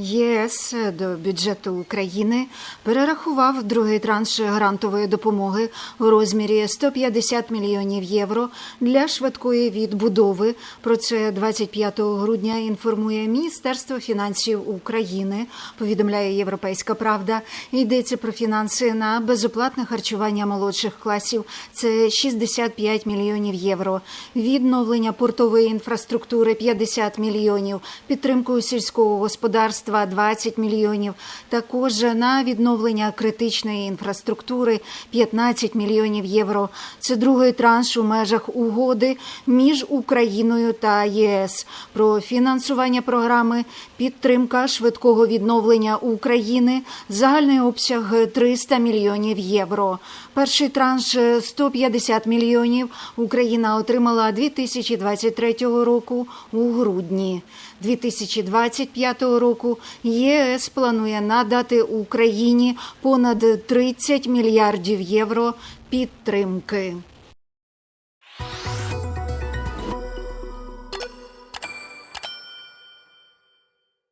ЄС до бюджету України перерахував другий транш грантової допомоги у розмірі 150 мільйонів євро для швидкої відбудови. Про це 25 грудня інформує Міністерство фінансів України. Повідомляє Європейська Правда. Йдеться про фінанси на безоплатне харчування молодших класів. Це 65 мільйонів євро. Відновлення портової інфраструктури 50 мільйонів. Підтримку сільського господарства 20 мільйонів. Також на відновлення критичної інфраструктури 15 мільйонів євро. Це другий транш у межах угоди між Україною та ЄС про фінансування програми підтримка швидкого відновлення України. Загальний обсяг 300 мільйонів євро. Перший транш 150 мільйонів Україна отримала 2023 року у грудні. 2025 року ЄС планує надати Україні понад 30 мільярдів євро підтримки.